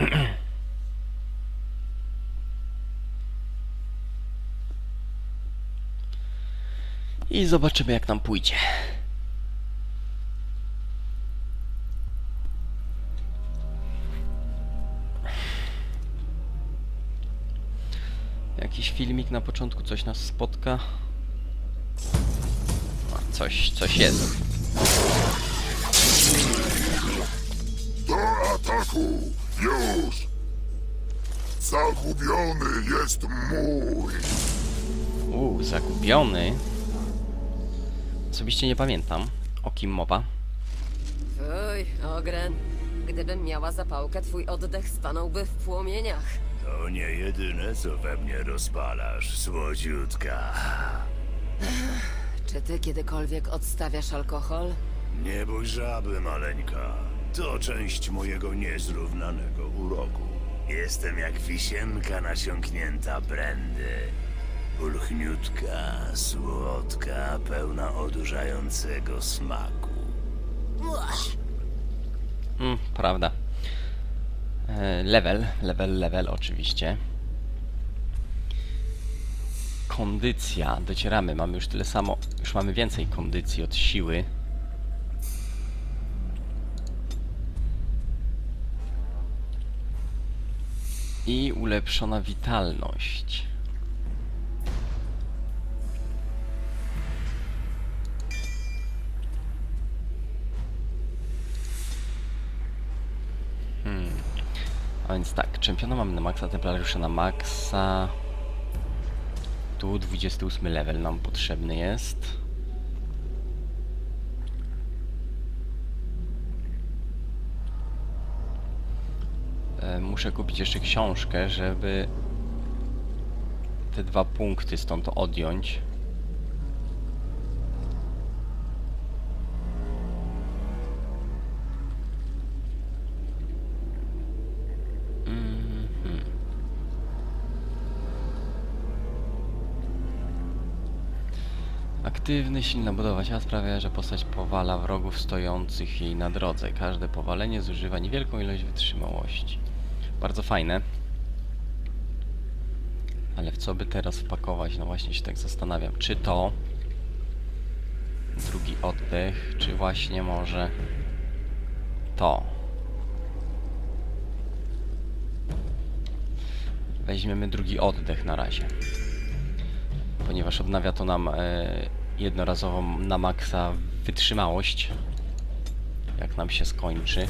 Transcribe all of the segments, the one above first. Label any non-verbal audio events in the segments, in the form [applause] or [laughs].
[clears throat] I zobaczymy jak nam pójdzie. Jakiś filmik na początku, coś nas spotka. A, coś, coś jest. Do ataku! Już! Zagubiony jest mój! Uuu, zagubiony. Osobiście nie pamiętam, o kim mowa. Fuj, Ogren. Gdybym miała zapałkę, twój oddech stanąłby w płomieniach. To nie jedyne, co we mnie rozpalasz, słodziutka. Czy ty kiedykolwiek odstawiasz alkohol? Nie bój żaby, maleńka. To część mojego niezrównanego uroku. Jestem jak wisienka nasiąknięta brandy. Pulchniutka, słodka, pełna odurzającego smaku. Mm, prawda. E, level, level, level oczywiście. Kondycja, docieramy, mamy już tyle samo, już mamy więcej kondycji od siły. I ulepszona witalność. A więc tak, czempiona mamy na maksa, templariusza na maksa. Tu 28 level nam potrzebny jest. E, Muszę kupić jeszcze książkę, żeby te dwa punkty stąd odjąć. Mhm. Aktywny, silna budowa ciała sprawia, że postać powala wrogów stojących jej na drodze. Każde powalenie zużywa niewielką ilość wytrzymałości. Bardzo fajne. Ale w co by teraz wpakować? No właśnie się tak zastanawiam. Czy to drugi oddech, czy właśnie może to? Weźmiemy drugi oddech na razie. Ponieważ odnawia to nam e, jednorazową na maksa wytrzymałość. Jak nam się skończy.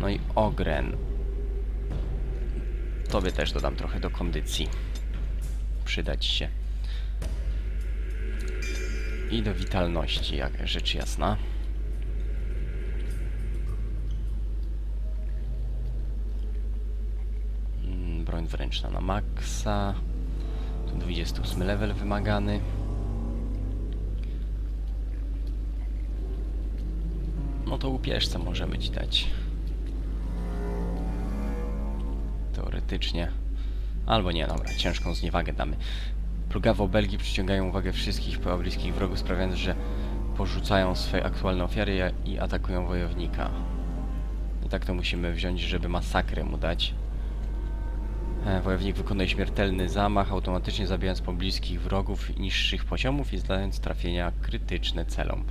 No i ogren. Tobie też dodam trochę do kondycji. Przydać się. I do witalności, jak rzecz jasna. Mm, Broń wręczna na maksa. Tu 28 level wymagany. No to łupieżce możemy ci dać. Teoretycznie. Albo nie, dobra, ciężką zniewagę damy. Plugawe obelgi przyciągają uwagę wszystkich pobliskich wrogów, sprawiając, że porzucają swoje aktualne ofiary i atakują wojownika. I tak to musimy wziąć, żeby masakrę mu dać. E, Wojownik wykonuje śmiertelny zamach, automatycznie zabijając pobliskich wrogów niższych poziomów i zdając trafienia krytyczne celom.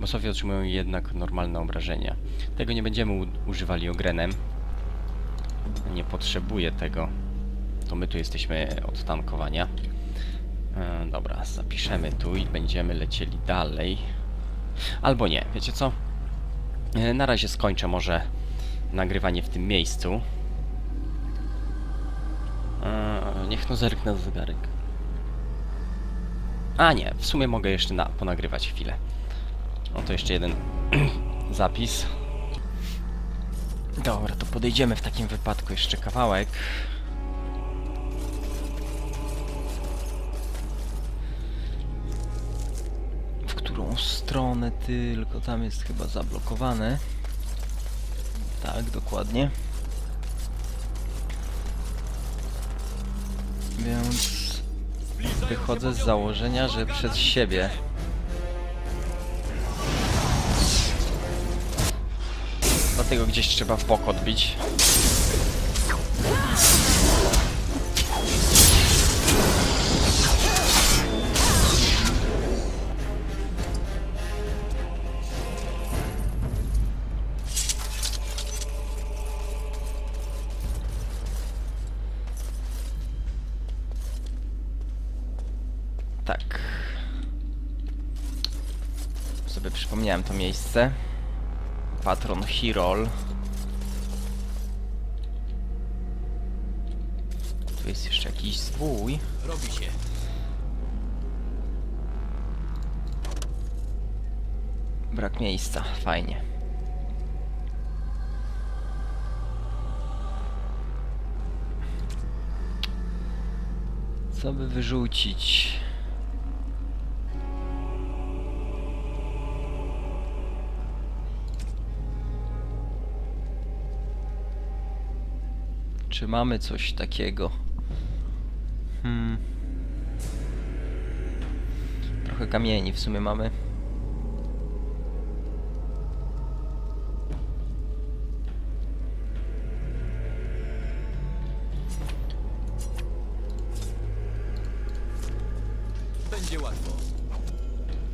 Bossowie otrzymują jednak normalne obrażenia. Tego nie będziemy używali ogrenem. Nie potrzebuję tego. To my tu jesteśmy od tankowania. E, dobra, zapiszemy tu i będziemy lecieli dalej. Albo nie, wiecie co? E, na razie skończę może nagrywanie w tym miejscu. Eee, niech no zerknę na zegarek. A nie, w sumie mogę jeszcze na, ponagrywać chwilę. No to jeszcze jeden [clears throat] zapis. Dobra, to podejdziemy w takim wypadku jeszcze kawałek. W którą stronę tylko? Tam jest chyba zablokowane. Tak, dokładnie. Więc wychodzę z założenia, że przed siebie. Dlatego gdzieś trzeba w bok odbić. Tak. Sobie przypomniałem to miejsce. Patron Hirol. Tu jest jeszcze jakiś zwój. Robi się. Brak miejsca, fajnie. Co by wyrzucić? Czy mamy coś takiego? Hmm. Trochę kamieni w sumie mamy. Będzie łatwo.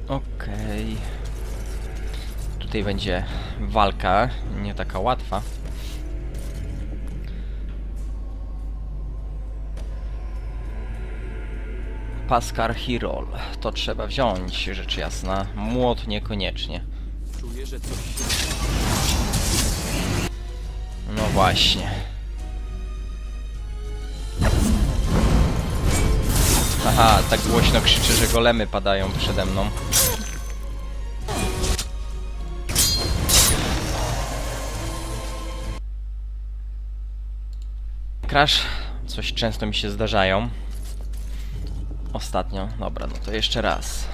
Okej. Tutaj będzie walka, nie taka łatwa. Paskar Hirol. To trzeba wziąć, rzecz jasna. Młot niekoniecznie. Czuję, że coś się... No właśnie. Aha, tak głośno krzyczy, że golemy padają przede mną. Crash, coś często mi się zdarzają. Ostatnio. Dobra, no to jeszcze raz.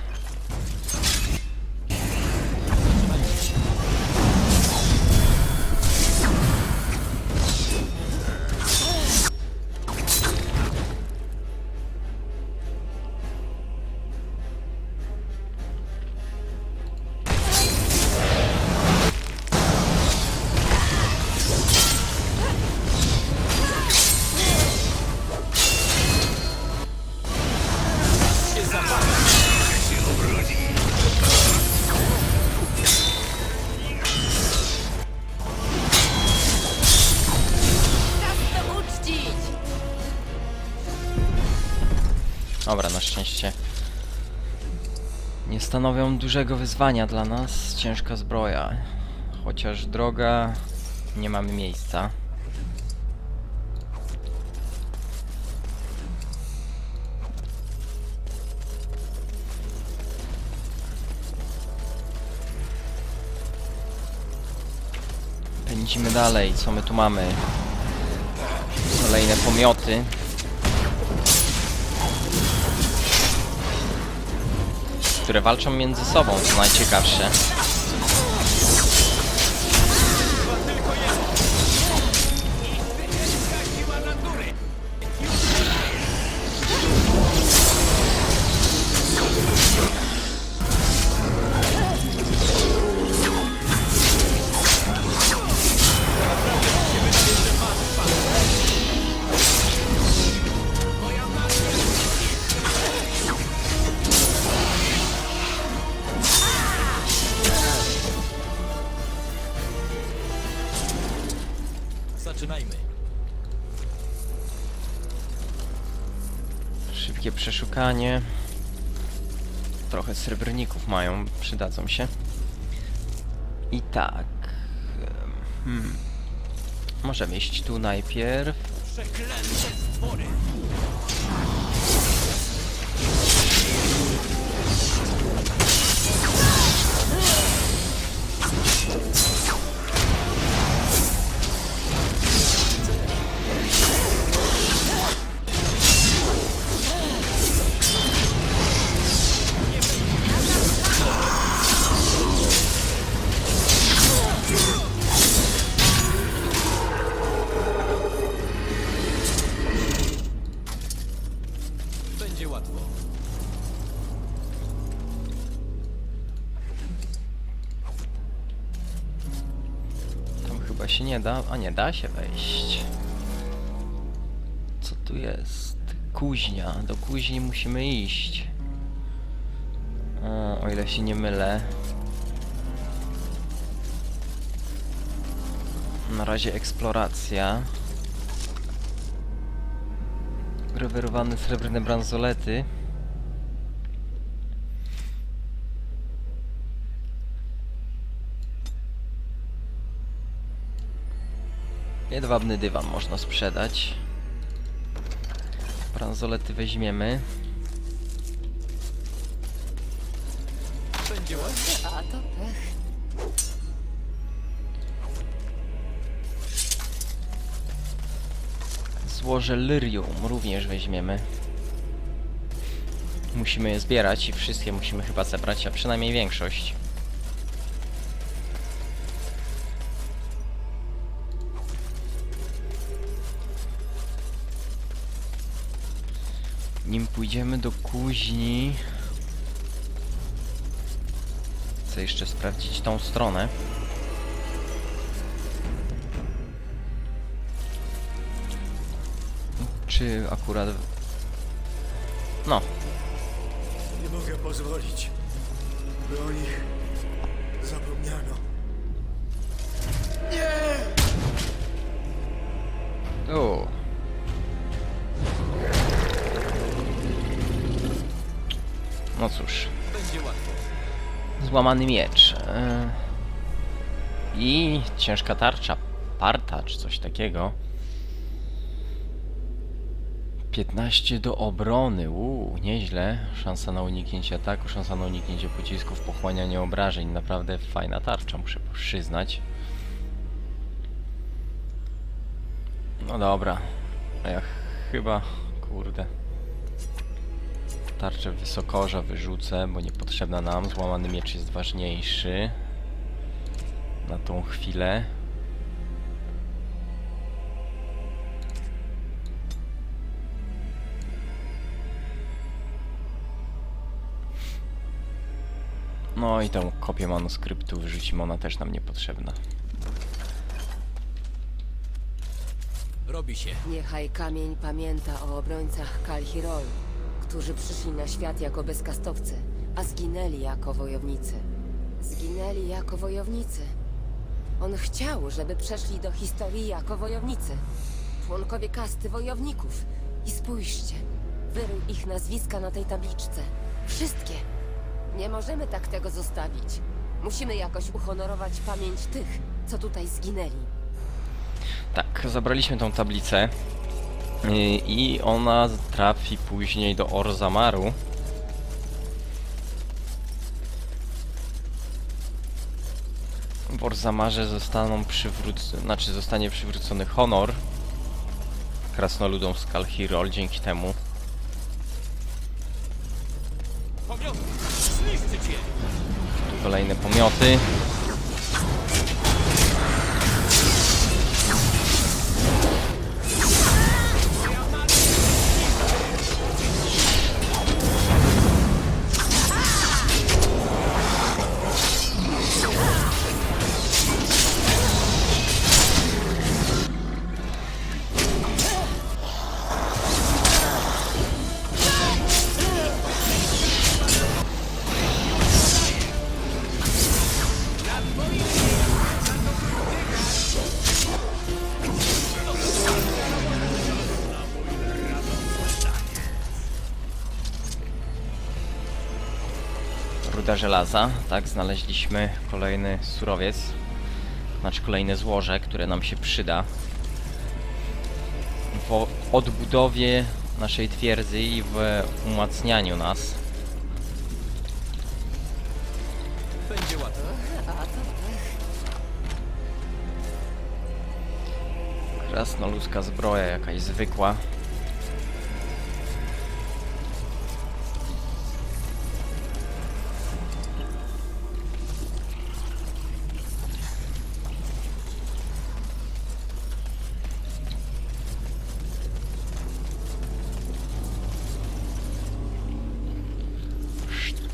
Stanowią dużego wyzwania dla nas. Ciężka zbroja. Chociaż droga, nie mamy miejsca. Pędzimy dalej. Co my tu mamy? Kolejne pomioty. Które walczą między sobą, co najciekawsze. Szybkie przeszukanie. Trochę srebrników mają, przydadzą się. I tak. Hmm. Możemy iść tu najpierw. Przeklęte stwory! Nie da. A nie, da się wejść. Co tu jest? Kuźnia. Do kuźni musimy iść. O, o ile się nie mylę. Na razie eksploracja. Grawerowane srebrne bransolety. Jedwabny dywan można sprzedać. Bransolety weźmiemy. Będzie łatwo. A to pech. Złoże lyrium również weźmiemy. Musimy je zbierać i wszystkie musimy chyba zebrać, a przynajmniej większość. Nim pójdziemy do kuźni... Chcę jeszcze sprawdzić tą stronę. Czy akurat... No, Nie mogę pozwolić, by o nich zapomniano. O. No cóż, złamany miecz. e, I ciężka tarcza. Parta czy coś takiego. 15 do obrony. Uuu, nieźle. Szansa na uniknięcie ataku, szansa na uniknięcie pocisków, pochłanianie obrażeń. Naprawdę fajna tarcza, muszę przyznać. No dobra. A ja chyba, kurde. Tarczę wysokorza wyrzucę, bo niepotrzebna nam. Złamany miecz jest ważniejszy. Na tą chwilę. No i tą kopię manuskryptu wyrzucimy, ona też nam niepotrzebna. Robi się. Niechaj kamień pamięta o obrońcach Kalhirol, którzy przyszli na świat jako bezkastowcy, a zginęli jako wojownicy. Zginęli jako wojownicy. On chciał, żeby przeszli do historii jako wojownicy. Członkowie kasty wojowników. I spójrzcie, wyrył ich nazwiska na tej tabliczce. Wszystkie. Nie możemy tak tego zostawić. Musimy jakoś uhonorować pamięć tych, co tutaj zginęli. Tak, zabraliśmy tą tablicę i ona trafi później do Orzamaru. W Orzamarze zostaną przywrócone, znaczy zostanie przywrócony honor krasnoludom z Kalhirol dzięki temu. Tu kolejne pomioty. Ruda żelaza, tak, znaleźliśmy kolejny surowiec, znaczy kolejne złoże, które nam się przyda w odbudowie naszej twierdzy i w umacnianiu nas. Będzie łatwo. Krasnoludzka zbroja, jakaś zwykła.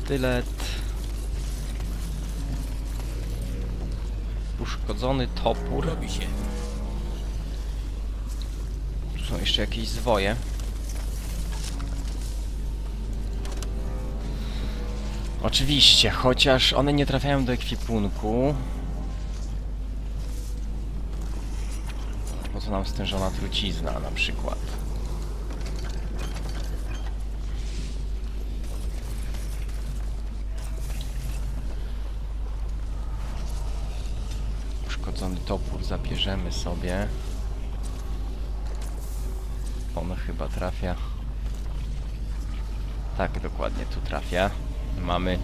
Sztylet. Uszkodzony topór. Robi się. Tu Są jeszcze jakieś zwoje. Oczywiście, chociaż one nie trafiają do ekwipunku. Po co nam stężona trucizna na przykład? Uszkodzony topór zabierzemy sobie. On chyba trafia. Tak, dokładnie tu trafia. Mamy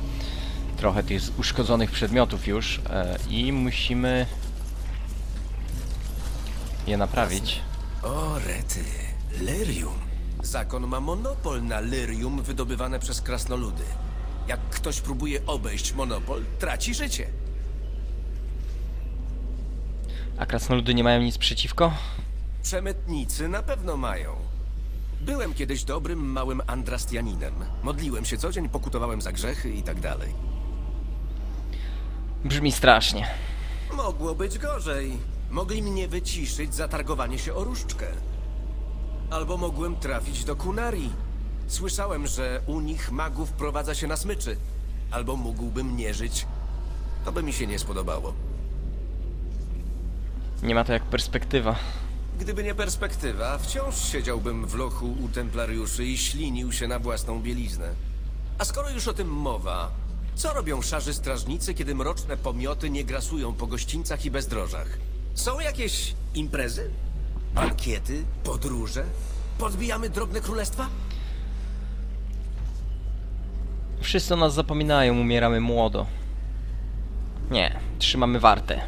trochę tych uszkodzonych przedmiotów już e, i musimy je naprawić. O, rety. Lyrium. Zakon ma monopol na lyrium wydobywane przez krasnoludy. Jak ktoś próbuje obejść monopol, traci życie. A krasnoludy nie mają nic przeciwko? Przemytnicy na pewno mają. Byłem kiedyś dobrym, małym Andrastianinem. Modliłem się co dzień, pokutowałem za grzechy i tak dalej. Brzmi strasznie. Mogło być gorzej. Mogli mnie wyciszyć za targowanie się o różdżkę. Albo mogłem trafić do Kunarii. Słyszałem, że u nich magów prowadza się na smyczy. Albo mógłbym nie żyć. To by mi się nie spodobało. Nie ma to jak perspektywa. Gdyby nie perspektywa, wciąż siedziałbym w lochu u templariuszy i ślinił się na własną bieliznę. A skoro już o tym mowa, co robią szarzy strażnicy, kiedy mroczne pomioty nie grasują po gościńcach i bezdrożach? Są jakieś imprezy? Bankiety? Podróże? Podbijamy drobne królestwa? Wszyscy o nas zapominają, umieramy młodo. Nie, trzymamy wartę.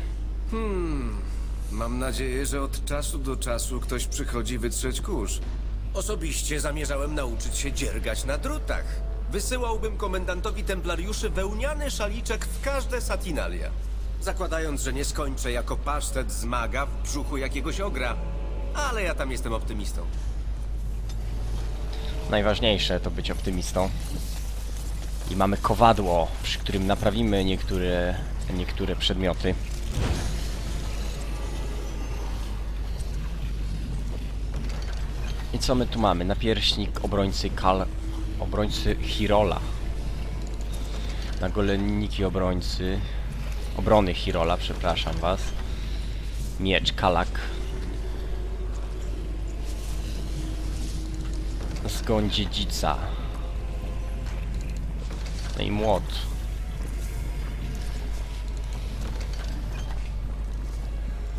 Mam nadzieję, że od czasu do czasu ktoś przychodzi wytrzeć kurz. Osobiście zamierzałem nauczyć się dziergać na drutach. Wysyłałbym komendantowi templariuszy wełniany szaliczek w każde satinalia. Zakładając, że nie skończę jako pasztet z maga w brzuchu jakiegoś ogra. Ale ja tam jestem optymistą. Najważniejsze to być optymistą. I mamy kowadło, przy którym naprawimy niektóre, niektóre przedmioty. I co my tu mamy? Napierśnik obrońcy Kal... obrońcy Hirola. Nagolenniki obrońcy... Obrony Hirola, przepraszam was. Miecz Kalak. Zgoń dziedzica. No i młot.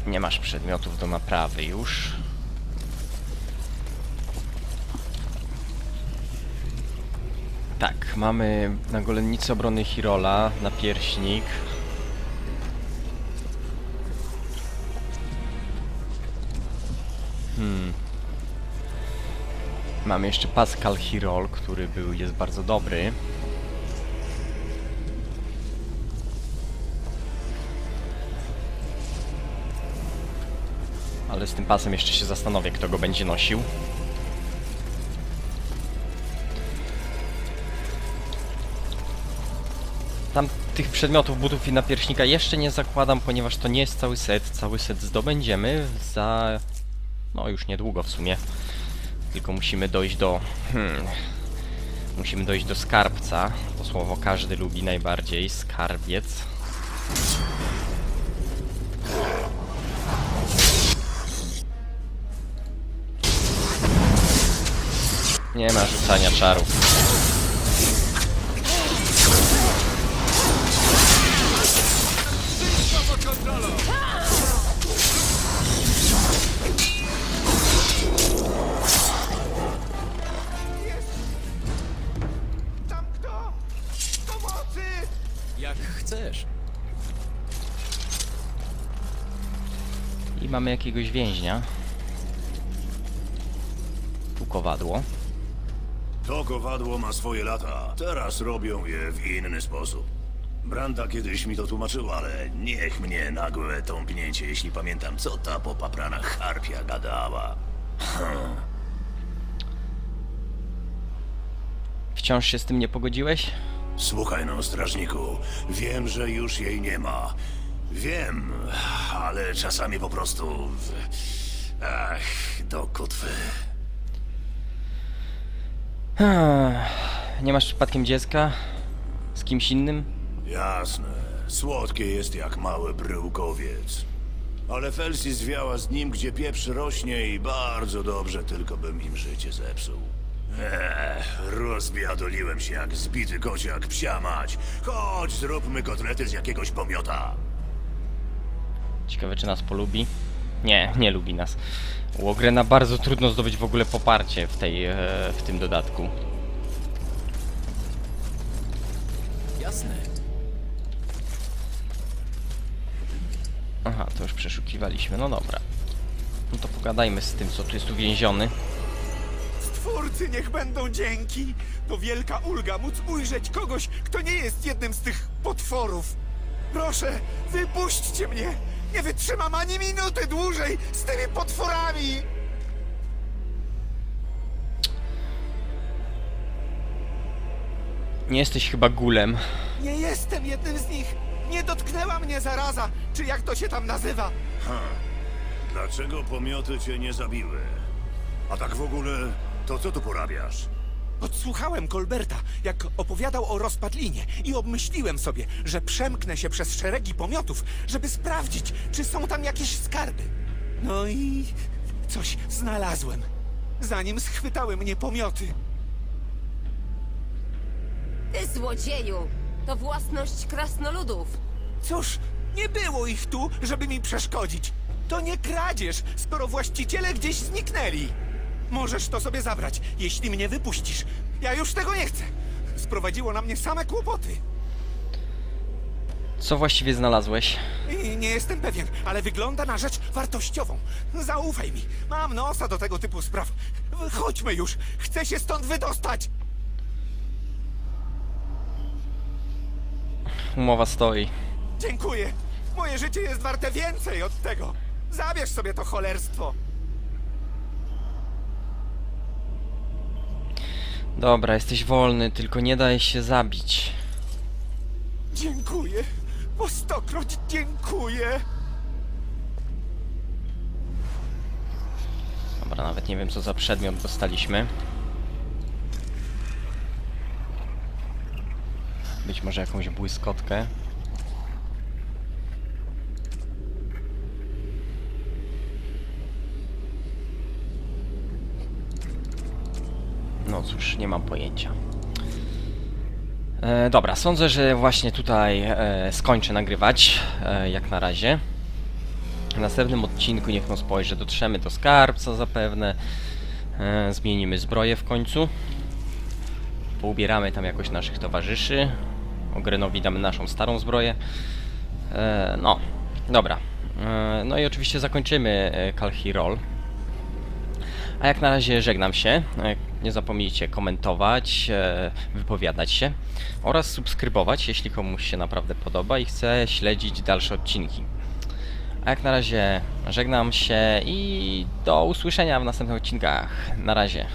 Nie masz przedmiotów do naprawy już. Mamy na golennicy obrony Hirola, napierśnik. Hmm. Mamy jeszcze Pascal Hirol, który był, jest bardzo dobry. Ale z tym pasem jeszcze się zastanowię, kto go będzie nosił. Tam tych przedmiotów, butów i napierśnika jeszcze nie zakładam, ponieważ to nie jest cały set. Cały set zdobędziemy za... no już niedługo w sumie. Tylko musimy dojść do... Hmm, musimy dojść do skarbca. To słowo każdy lubi najbardziej. Skarbiec. Nie ma rzucania czarów. Mamy jakiegoś więźnia. Tu kowadło. To kowadło ma swoje lata. Teraz robią je w inny sposób. Branda kiedyś mi to tłumaczyła, ale niech mnie nagłe tąpnięcie, jeśli pamiętam, co ta popaprana harpia gadała. [laughs] Wciąż się z tym nie pogodziłeś? Słuchaj no, strażniku, wiem, że już jej nie ma. Wiem, ale czasami po prostu... Ach, do kotwy. Nie masz przypadkiem dziecka? Z kimś innym? Jasne. Słodkie jest jak mały bryłkowiec. Ale Felsi zwiała z nim, gdzie pieprz rośnie i bardzo dobrze, tylko bym im życie zepsuł. Ech, rozbiadoliłem się jak zbity kociak, psia mać. Chodź, zróbmy kotlety z jakiegoś pomiota. Ciekawe, czy nas polubi. Nie, nie lubi nas. U Ogrena bardzo trudno zdobyć w ogóle poparcie w, tej, e, w tym dodatku. Jasne. Aha, to już przeszukiwaliśmy. No dobra. No to pogadajmy z tym, co tu jest uwięziony. Stwórcy niech będą dzięki. To wielka ulga móc ujrzeć kogoś, kto nie jest jednym z tych potworów. Proszę, wypuśćcie mnie. Nie wytrzymam ani minuty dłużej z tymi potworami. Nie jesteś chyba gulem. Nie jestem jednym z nich. Nie dotknęła mnie zaraza, czy jak to się tam nazywa. Dlaczego pomioty cię nie zabiły? A tak w ogóle, to co tu porabiasz? Odsłuchałem Kolberta, jak opowiadał o rozpadlinie i obmyśliłem sobie, że przemknę się przez szeregi pomiotów, żeby sprawdzić, czy są tam jakieś skarby. No i coś znalazłem, zanim schwytały mnie pomioty. Ty złodzieju! To własność krasnoludów. Cóż, nie było ich tu, żeby mi przeszkodzić. To nie kradzież, skoro właściciele gdzieś zniknęli. Możesz to sobie zabrać, jeśli mnie wypuścisz. Ja już tego nie chcę. Sprowadziło na mnie same kłopoty. Co właściwie znalazłeś? I nie jestem pewien, ale wygląda na rzecz wartościową. Zaufaj mi, mam nosa do tego typu spraw. Chodźmy już, chcę się stąd wydostać. Umowa stoi. Dziękuję. Moje życie jest warte więcej od tego. Zabierz sobie to cholerstwo. Dobra, jesteś wolny, tylko nie daj się zabić. Dziękuję. Po stokroć dziękuję. Dobra, nawet nie wiem co za przedmiot dostaliśmy. Być może jakąś błyskotkę. Nie mam pojęcia. E, dobra, sądzę, że właśnie tutaj e, skończę nagrywać, e, jak na razie. W następnym odcinku niech no spojrzę, dotrzemy do skarbca zapewne. E, zmienimy zbroję w końcu. Poubieramy tam jakoś naszych towarzyszy. Ogrenowi damy naszą starą zbroję. E, no, dobra. E, no i oczywiście zakończymy e, Calhirol. A jak na razie żegnam się. E, Nie zapomnijcie komentować, e, wypowiadać się oraz subskrybować, jeśli komuś się naprawdę podoba i chce śledzić dalsze odcinki. A jak na razie żegnam się i do usłyszenia w następnych odcinkach. Na razie.